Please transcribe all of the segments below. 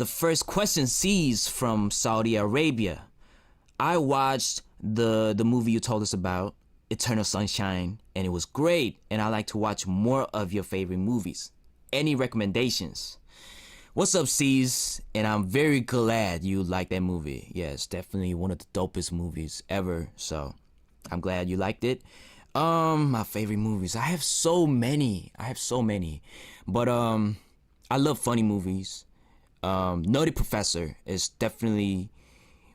the first question sees from Saudi Arabia. I watched the the movie you told us about, Eternal Sunshine, and it was great. And I like to watch more of your favorite movies. Any recommendations? What's up, C's? And I'm very glad you like that movie. Yeah, it's definitely one of the dopest movies ever. So I'm glad you liked it. Um, my favorite movies. I have so many. I have so many. But um I love funny movies. Um Nutty Professor is definitely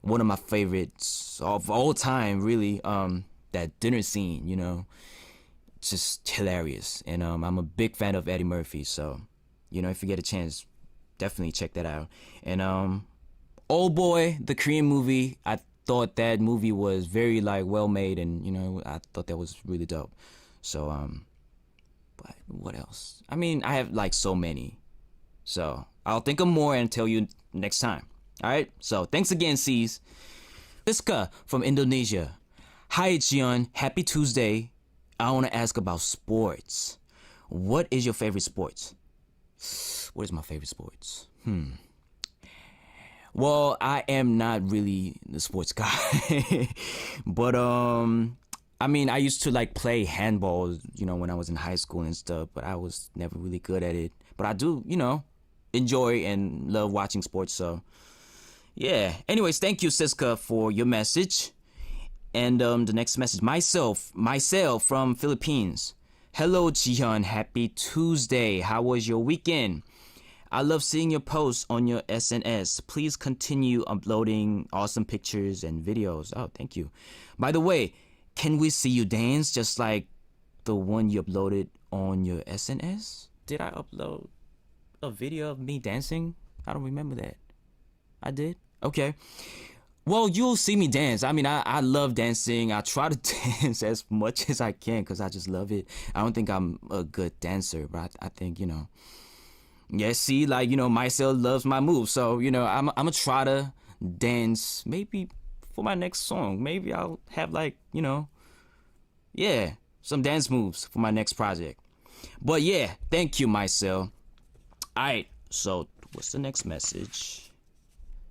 one of my favorites of all time, really. Um that dinner scene, you know. Just hilarious. And um I'm a big fan of Eddie Murphy, so you know, if you get a chance, definitely check that out. And um Old Boy, the Korean movie, I thought that movie was very like well made and you know, I thought that was really dope. So um but what else? I mean, I have like so many. So I'll think of more and tell you next time. Alright? So thanks again, C's. Iska from Indonesia. Hi Jion, happy Tuesday. I wanna ask about sports. What is your favorite sports? What is my favorite sports? Hmm. Well, I am not really the sports guy. but um I mean, I used to like play handball, you know, when I was in high school and stuff, but I was never really good at it. But I do, you know, enjoy and love watching sports, so yeah. Anyways, thank you, Siska, for your message. And um the next message, myself, myself from Philippines. Hello, Jihyun. Happy Tuesday. How was your weekend? I love seeing your posts on your SNS. Please continue uploading awesome pictures and videos. Oh, thank you. By the way, can we see you dance just like the one you uploaded on your SNS? Did I upload a video of me dancing? I don't remember that. I did? Okay. Well, you'll see me dance. I mean, I, I love dancing. I try to dance as much as I can because I just love it. I don't think I'm a good dancer, but I, I think, you know, yeah, see, like, you know, myself loves my moves. So, you know, I'm, I'm going to try to dance maybe for my next song. Maybe I'll have, like, you know, yeah, some dance moves for my next project. But yeah, thank you, Mycel. Alright, so what's the next message?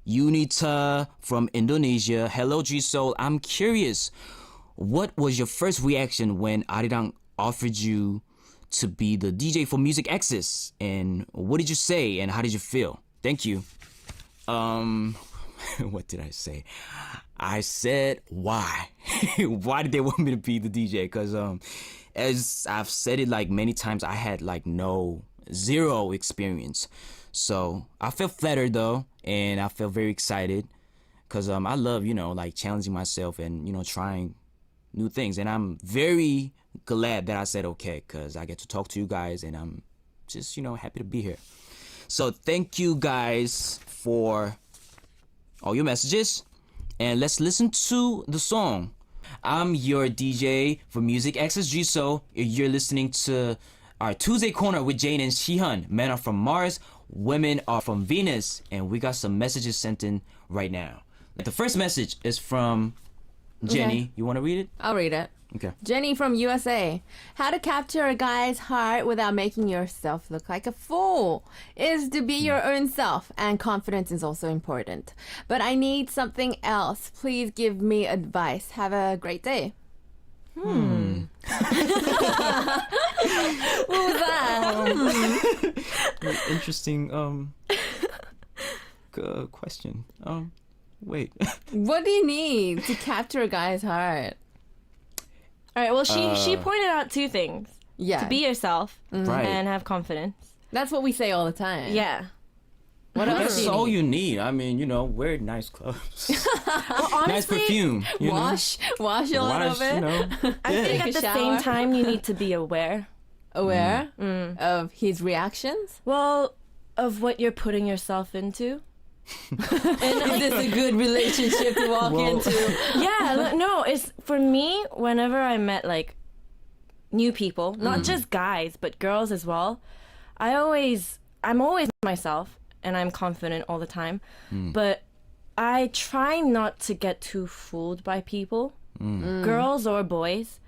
Unita from Indonesia. Hello, G Soul. I'm curious, what was your first reaction when Arirang offered you to be the DJ for Music Access? And what did you say and how did you feel? Thank you. Um, what did I say? I said, why? why did they want me to be the DJ? Because, um, as I've said it like many times, I had like no, zero experience. So I feel flattered though, and I feel very excited because um, I love, you know, like challenging myself and, you know, trying new things. And I'm very glad that I said okay because I get to talk to you guys and I'm just, you know, happy to be here. So thank you guys for all your messages. And let's listen to the song. I'm your DJ for Music Access G So you're listening to our Tuesday corner with Jane and Shihan. Men are from Mars, women are from Venus, and we got some messages sent in right now. The first message is from Jenny. Okay. You want to read it? I'll read it. Okay. Jenny from USA. How to capture a guy's heart without making yourself look like a fool is to be your hmm. own self, and confidence is also important. But I need something else. Please give me advice. Have a great day. Hmm. what was that? Interesting um uh, question. Um wait. what do you need to capture a guy's heart? All right. Well, she she Uh. pointed out two things: Yeah. to be yourself Right. and have confidence. That's what we say all the time. Yeah. What else That's you all need? you need. I mean, you know, wear nice clothes. nice Honestly, perfume. You know? Wash, wash a little Wash, bit. you know. I think Take at a the shower. same time you need to be aware. Aware mm. Mm. of his reactions. Well, of what you're putting yourself into. Is this a good relationship to walk Well- into? yeah, li- no, it's for me whenever I met like new people, not mm. just guys, but girls as well. I always I'm always myself and I'm confident all the time. But I try not to get too fooled by people, girls or boys.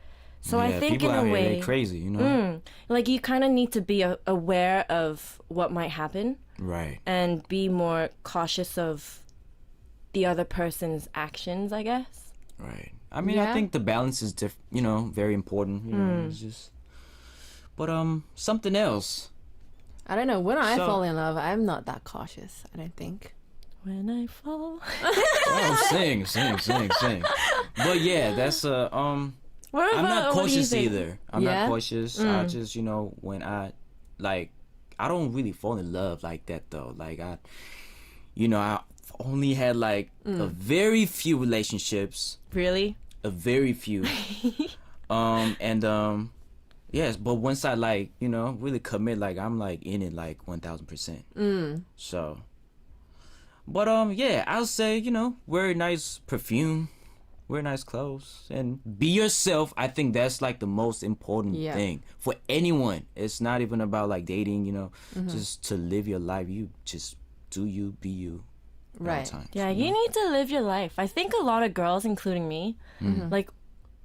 So I think in a here, way they crazy, you know. Mm. like you kind of need to be a- aware of what might happen Right. and be more cautious of the other person's actions, I guess. Right. I mean, Yeah. I think the balance is diff- you know, very important. You know, Hmm. it's just. But um, something else. I don't know. When I So- fall in love, I'm not that cautious. I don't think. When I fall. Oh, sing, sing, sing, sing. But yeah, that's uh um. What about, I'm not what do you cautious think? either. I'm Yeah? not cautious. I just you know when I like I don't really fall in love like that though. Like I, you know, I only had like a very few relationships. Really? a very few um and um yes but once i like you know really commit like i'm like in it like 1000 percent. Mm. So but um yeah i'll say you know wear nice perfume wear nice clothes and be yourself. I think that's like the most important Yeah. thing for anyone. It's not even about like dating you know mm-hmm. just to live your life. You just do you be you right all Right. times, Yeah, you you need to live your life. I think a lot of girls, including me, mm-hmm. like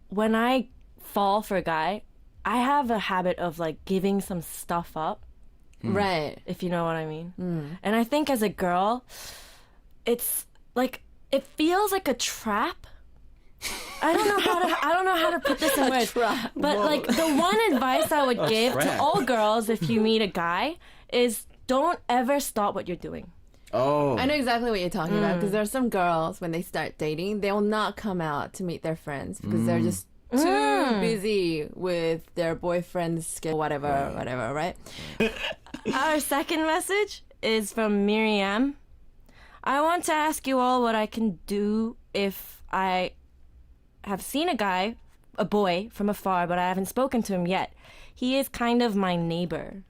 when I fall for a guy, I have a habit of like giving some stuff up, mm. Right. if you know what I mean. Mm. And I think as a girl, it's like it feels like a trap. I don't know how to I don't know how to put this in words. But like the one advice I would give to all girls if you meet a guy is don't ever stop what you're doing. oh I know exactly what you're talking about Mm. because there are some girls when they start dating, they will not come out to meet their friends because they're mm. just too Mm. busy with their boyfriend's schedule, whatever, whatever, right? Our second message is from Miriam. I want to ask you all what I can do if I have seen a guy, a boy, from afar, but I haven't spoken to him yet. He is kind of my neighbor.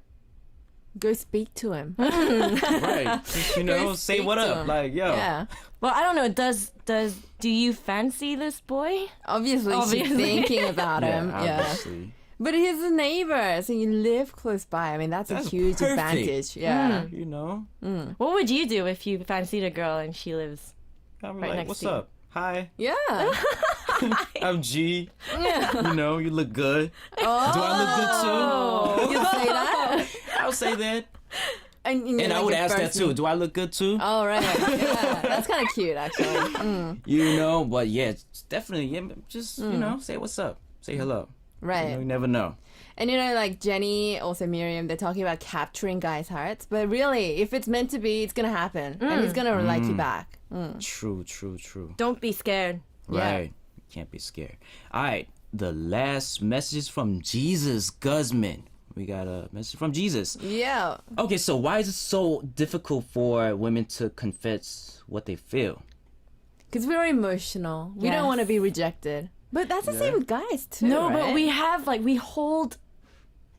Go speak to him. right. Just, you know, say what up. him. Like, yo. Yeah. Well, I don't know. Does does do you fancy this boy? Obviously, she's Obviously. thinking about him. Yeah, Yeah. obviously. But he's a neighbor, so you live close by. I mean, that's, That's a huge perfect. advantage. Mm. Yeah. You know? Mm. What would you do if you fancied a girl and she lives? I'm Right like, next what's to you. up? Hi, Yeah. I'm G. yeah. You know, you look good. Oh, Do I look good too? you say that? Too? I'll say that. And, you know, And I would ask that too. meet- Do I look good too? Oh, right. Yeah. That's kind of cute, actually. Mm, You know, but yeah, it's definitely, yeah, just, you know, say what's up. Say hello. You, know, right. you never know. And you know, like Jenny, also Miriam, they're talking about capturing guys' hearts. But really, if it's meant to be, it's going to happen. And he's going to like you back. Mm. True, true, true. Don't be scared. Yeah. Right. Can't be scared. All right. The last message from Jesus Guzman. We got a message from Jesus. Yeah. Okay, so why is it so difficult for women to confess what they feel? Because we're emotional. We don't want to be rejected. But that's the same with guys, too. No, but we have like we hold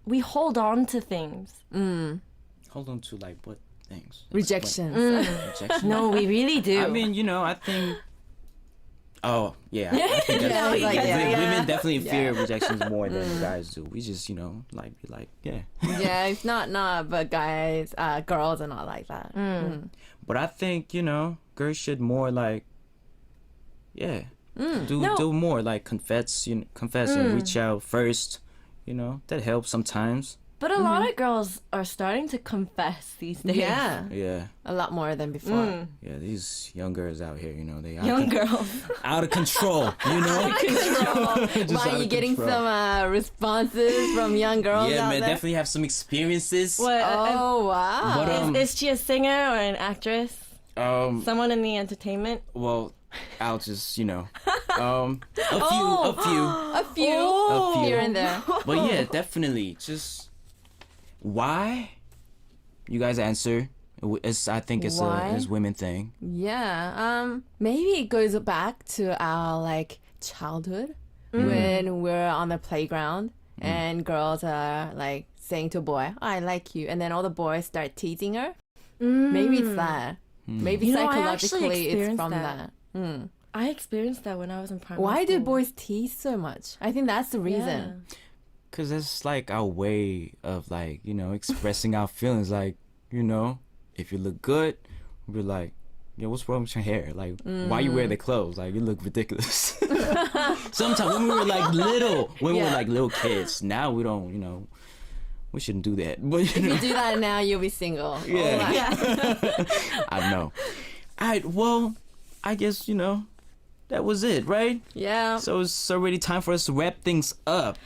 we hold on to things. Mm. Hold on to like what things? Rejections. Mm. Rejection. No, we really do. I mean, you know, I think. Oh yeah, I think that's, Yeah, like, yeah, yeah. women definitely fear rejections more than mm. guys do. We just, you know, like be like, yeah. yeah, it's not, not, but guys, uh, girls are not like that. Mm. Mm. But I think you know, girls should more like, yeah, do No. do more like confess, you know, confess and reach out first. You know, that helps sometimes. But a lot of girls are starting to confess these days. Yeah, Yeah, a lot more than before. yeah. These young girls out here, you know, they out, Young of, girls. out of control. You know. Just Why out are you of getting control. some uh, responses from young girls Yeah, out man, there? definitely have some experiences. What? Oh wow! But, um, is, is she a singer or an actress? Um, Someone in the entertainment? well, I'll just, you know, um, a few, a few, a few a few. here and there. but yeah, definitely. Just why? You guys answer. It's, I think it's Why? a it's women thing. Yeah. Um. Maybe it goes back to our like childhood mm. when we're on the playground mm. and girls are like saying to a boy, "I like you," and then all the boys start teasing her. Maybe it's mm. that. Hmm. Maybe You know, I actually psychologically it's experienced from that. that. Hmm. I experienced that when I was in primary Why do boys tease so much? I think that's the reason. Yeah. Cause it's like our way of like you know expressing our feelings. Like you know, if you look good, we're like, yo, what's wrong with your hair? Like, why you wear the mm. clothes? Like, you look ridiculous. Sometimes when we were like little, when we Yeah. were like little kids, now we don't, you know, we shouldn't do that. But you If know, you do that now, you'll be single. Yeah. Oh right. Yeah. I know. All right, well, I guess you know that was it, right? Yeah. So it's already time for us to wrap things up.